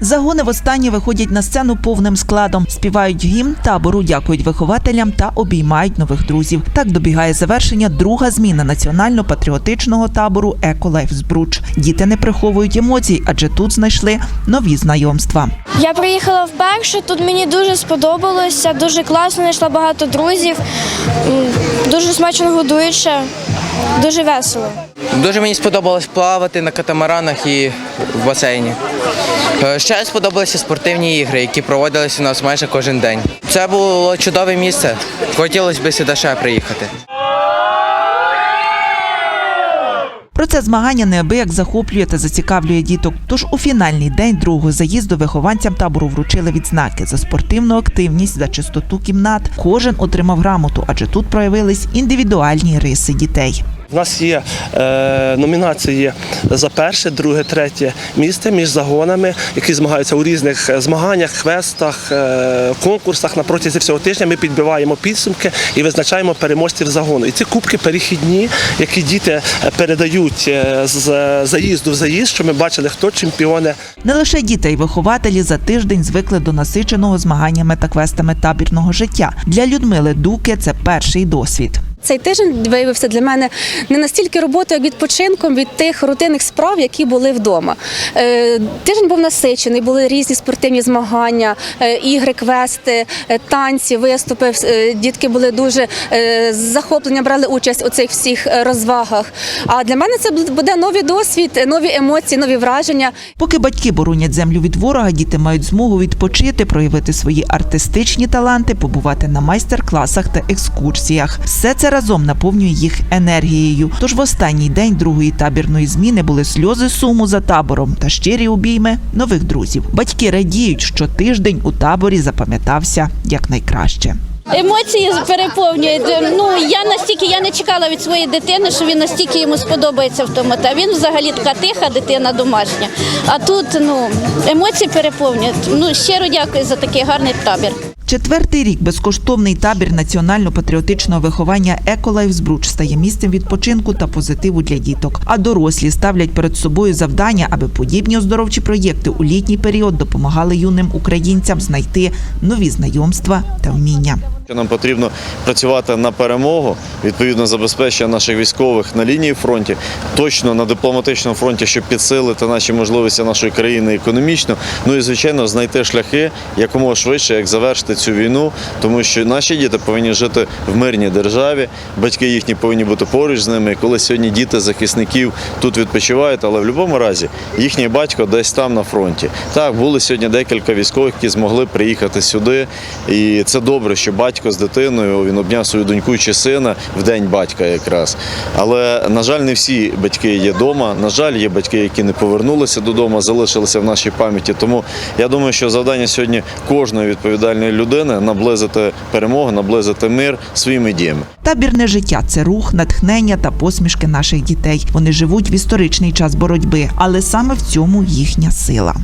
Загони востаннє виходять на сцену повним складом, співають гімн табору, дякують вихователям та обіймають нових друзів. Так добігає завершення друга зміна національно-патріотичного табору Еколайф Збруч. Діти не приховують емоцій, адже тут знайшли нові знайомства. Я приїхала вперше, тут мені дуже сподобалося, дуже класно, знайшла багато друзів, дуже смачно годують ще, дуже весело. Дуже мені сподобалось плавати на катамаранах і в басейні. Е, Ще сподобалися спортивні ігри, які проводилися у нас майже кожен день. Це було чудове місце. Хотілося б сюди ще приїхати. Процес змагання неабияк захоплює та зацікавлює діток. Тож у фінальний день другого заїзду вихованцям табору вручили відзнаки за спортивну активність, за чистоту кімнат. Кожен отримав грамоту, адже тут проявились індивідуальні риси дітей. У нас є е, номінації за перше, друге, третє місце між загонами, які змагаються у різних е, змаганнях, квестах, е, конкурсах. На протязі всього тижня ми підбиваємо підсумки і визначаємо переможців загону. І ці кубки перехідні, які діти е, передають е, з заїзду в заїзд, щоб ми бачили, хто чемпіони. Не лише діти й вихователі за тиждень звикли до насиченого змаганнями та квестами табірного життя. Для Людмили Дуки це перший досвід. Цей тиждень виявився для мене не настільки роботою, як відпочинком від тих рутинних справ, які були вдома. Е, Тиждень був насичений, були різні спортивні змагання, е, ігри, квести, е, танці, виступи. Дітки були дуже з захопленням брали участь у цих всіх розвагах. А для мене це буде новий досвід, нові емоції, нові враження. Поки батьки боронять землю від ворога, діти мають змогу відпочити, проявити свої артистичні таланти, побувати на майстер-класах та екскурсіях. Все це разом наповнює їх енергією. Тож в останній день другої табірної зміни були сльози суму за табором та щирі обійми нових друзів. Батьки радіють, що тиждень у таборі запам'ятався якнайкраще. Емоції переповнюють. Ну я настільки я не чекала від своєї дитини, що він настільки йому сподобається в тому. Та він взагалі така тиха дитина домашня. А тут ну емоції переповнюють. Ну щиро дякую за такий гарний табір. Четвертий рік безкоштовний табір національно-патріотичного виховання Еколайф Збруч стає місцем відпочинку та позитиву для діток. А дорослі ставлять перед собою завдання, аби подібні оздоровчі проєкти у літній період допомагали юним українцям знайти нові знайомства та вміння. Нам потрібно працювати на перемогу, відповідно забезпечення наших військових на лінії фронті, точно на дипломатичному фронті, щоб підсилити наші можливості нашої країни економічно. Ну і звичайно знайти шляхи якомога швидше, як завершити цю війну, тому що наші діти повинні жити в мирній державі, батьки їхні повинні бути поруч з ними. Коли сьогодні діти захисників тут відпочивають, але в будь-якому разі їхній батько десь там на фронті. Так, були сьогодні декілька військових, які змогли приїхати сюди, і це добре, що батько з дитиною він обняв свою доньку чи сина в день батька якраз. Але на жаль, не всі батьки є вдома. На жаль, є батьки, які не повернулися додому, залишилися в нашій пам'яті. Тому я думаю, що завдання сьогодні кожної відповідальної людини наблизити перемогу, наблизити мир своїми діями. Табірне життя це рух, натхнення та посмішки наших дітей. Вони живуть в історичний час боротьби, але саме в цьому їхня сила.